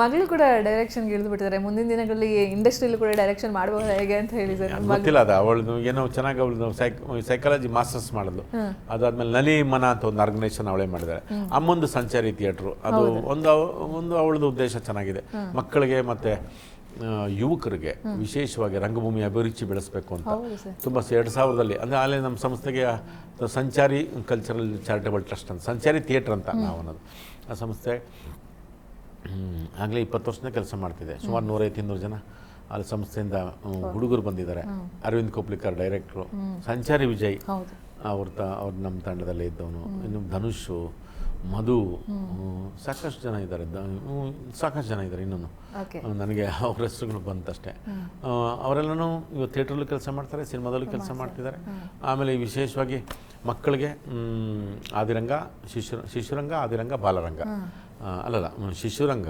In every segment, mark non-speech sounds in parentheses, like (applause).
ಮಗಳು ಕೂಡ ಡೈರೆಕ್ಷನ್ಗೆ ಇಳಿದು ಬಿಟ್ಟಿದ್ದಾರೆ. ಮುಂದಿನ ದಿನಗಳಲ್ಲಿ ಇಂಡಸ್ಟ್ರಿಯಲ್ಲಿ ಕೂಡ ಡೈರೆಕ್ಷನ್ ಮಾಡಬಹುದು ಹೇಗೆ ಅಂತ ಹೇಳಿ ಸರ್ ಅದು ಗೊತ್ತಿಲ್ಲ ಅದು ಅವಳು ಏನೋ ಚೆನ್ನಾಗಿ ಅವಳು ಸೈಕ್ ಸೈಕಾಲಜಿ ಮಾಸ್ಟರ್ಸ್ ಮಾಡಿದ್ಲು. ಅದಾದ್ಮೇಲೆ ನಲಿ ಮನ ಅಂತ ಒಂದು ಆರ್ಗನೈಸೇಷನ್ ಅವಳೇ ಮಾಡಿದ್ದಾರೆ. ಅಮ್ಮೊಂದು ಸಂಚಾರಿ ಥಿಯೇಟ್ರು ಅದು ಒಂದು ಒಂದು ಅವಳದು ಉದ್ದೇಶ ಚೆನ್ನಾಗಿದೆ. ಮಕ್ಕಳಿಗೆ ಮತ್ತೆ ಯುವಕರಿಗೆ ವಿಶೇಷವಾಗಿ ರಂಗಭೂಮಿ ಅಭಿರುಚಿ ಬೆಳೆಸಬೇಕು ಅಂತ. ತುಂಬ ಎರಡು ಸಾವಿರದಲ್ಲಿ ಅಂದರೆ ಅಲ್ಲೇ ನಮ್ಮ ಸಂಸ್ಥೆಗೆ ಸಂಚಾರಿ ಕಲ್ಚರಲ್ ಚಾರಿಟಬಲ್ ಟ್ರಸ್ಟ್ ಅಂತ ಸಂಚಾರಿ ಥಿಯೇಟ್ರ್ ಅಂತ ನಾವು ಅನ್ನೋದು ಆ ಸಂಸ್ಥೆ ಆಗಲೇ ಇಪ್ಪತ್ತು ವರ್ಷದಿಂದ ಕೆಲಸ ಮಾಡ್ತಿದೆ. ಸುಮಾರು ನೂರೈವತ್ತು ಇನ್ನೂರು ಜನ ಅಲ್ಲಿ ಸಂಸ್ಥೆಯಿಂದ ಹುಡುಗರು ಬಂದಿದ್ದಾರೆ. ಅರವಿಂದ್ ಕೊಪ್ಲಿಕರ್ ಡೈರೆಕ್ಟ್ರು. ಸಂಚಾರಿ ವಿಜಯ್ ಅವ್ರ ತ ಅವ್ರು ನಮ್ಮ ತಂಡದಲ್ಲೇ ಇದ್ದವನು. ಇನ್ನು ಧನುಷು ಮಧು ಸಾಕಷ್ಟು ಜನ ಇದ್ದಾರೆ. ಸಾಕಷ್ಟು ಜನ ಇದ್ದಾರೆ ಇನ್ನೂ ನನಗೆ (laughs) ಅವ್ರ ಹೆಸರುಗಳು ಬಂತಷ್ಟೇ. ಅವರೆಲ್ಲನೂ ಇವತ್ತು ಥಿಯೇಟ್ರಲ್ಲೂ ಕೆಲಸ ಮಾಡ್ತಾರೆ ಸಿನಿಮಾದಲ್ಲೂ ಕೆಲಸ ಮಾಡ್ತಿದ್ದಾರೆ. ಆಮೇಲೆ ವಿಶೇಷವಾಗಿ ಮಕ್ಕಳಿಗೆ ಆದಿರಂಗ ಶಿಶು ಶಿಶುರಂಗ ಆದಿರಂಗ ಬಾಲರಂಗ. ಅಲ್ಲಲ್ಲ ಶಿಶುರಂಗ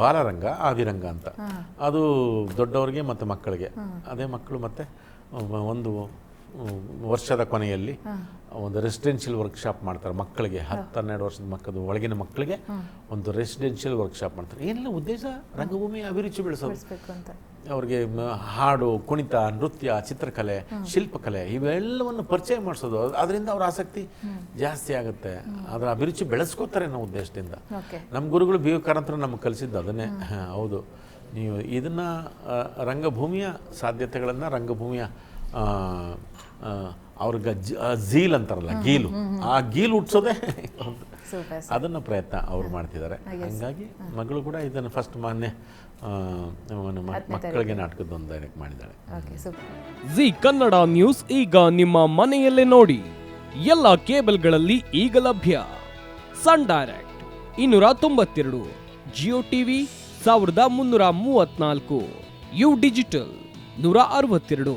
ಬಾಲರಂಗ ಆದಿರಂಗ ಅಂತ. ಅದು ದೊಡ್ಡವರಿಗೆ ಮತ್ತು ಮಕ್ಕಳಿಗೆ. ಅದೇ ಮಕ್ಕಳು ಮತ್ತು ಒಂದು ವರ್ಷದ ಕೊನೆಯಲ್ಲಿ ಒಂದು ರೆಸಿಡೆನ್ಷಿಯಲ್ ವರ್ಕ್ಶಾಪ್ ಮಾಡ್ತಾರೆ ಮಕ್ಕಳಿಗೆ ಹತ್ತು ಹನ್ನೆರಡು ವರ್ಷದ ಮಕ್ಕಳು ಒಳಗಿನ ಮಕ್ಕಳಿಗೆ ಒಂದು ರೆಸಿಡೆನ್ಷಿಯಲ್ ವರ್ಕ್ಶಾಪ್ ಮಾಡ್ತಾರೆ. ಏನೆಲ್ಲ ಉದ್ದೇಶ? ರಂಗಭೂಮಿ ಅಭಿರುಚಿ ಬೆಳೆಸೋದು. ಅವ್ರಿಗೆ ಹಾಡು ಕುಣಿತ ನೃತ್ಯ ಚಿತ್ರಕಲೆ ಶಿಲ್ಪಕಲೆ ಇವೆಲ್ಲವನ್ನು ಪರಿಚಯ ಮಾಡಿಸೋದು. ಅದರಿಂದ ಅವ್ರ ಆಸಕ್ತಿ ಜಾಸ್ತಿ ಆಗುತ್ತೆ. ಅದರ ಅಭಿರುಚಿ ಬೆಳೆಸ್ಕೋತಾರೆ ಅನ್ನೋ ಉದ್ದೇಶದಿಂದ. ನಮ್ಮ ಗುರುಗಳು ಬಿ ಕಾರಂತರು ನಮ್ಗೆ ಕಲಿಸಿದ್ದು ಅದನ್ನೇ. ಹೌದು. ನೀವು ಇದನ್ನು ರಂಗಭೂಮಿಯ ಸಾಧ್ಯತೆಗಳನ್ನು ರಂಗಭೂಮಿಯ ಅವ್ರಿಗೆ ಝೀಲ್ ಅಂತಾರಲ್ಲ ಗೀಲು. ಆ ಗೀಲು ಹುಟ್ಸೋದೇ ಅದನ್ನು ಪ್ರಯತ್ನ ಅವ್ರು ಮಾಡ್ತಿದ್ದಾರೆ. ಹಂಗಾಗಿ ಮಗಳು ಕೂಡ ಇದನ್ನು ಫಸ್ಟ್ ಮಾನ್ಯ ಮಕ್ಕಳಿಗೆ ನಾಟಕದೊಂದು ಡೈರೆಕ್ಟ್ ಮಾಡಿದ್ದಾಳೆ. Okay super. Zee Kannada news ಈಗ ನಿಮ್ಮ ಮನೆಯಲ್ಲೇ ನೋಡಿ. ಎಲ್ಲ ಕೇಬಲ್ಗಳಲ್ಲಿ ಈಗ ಲಭ್ಯ. ಸನ್ ಡೈರೆಕ್ಟ್ ಇನ್ನೂರ ತೊಂಬತ್ತೆರಡು ಜಿಯೋ ಟಿವಿ ಸಾವಿರದ ಮುನ್ನೂರ ಮೂವತ್ನಾಲ್ಕು ಯು ಡಿಜಿಟಲ್ ನೂರ ಅರವತ್ತೆರಡು.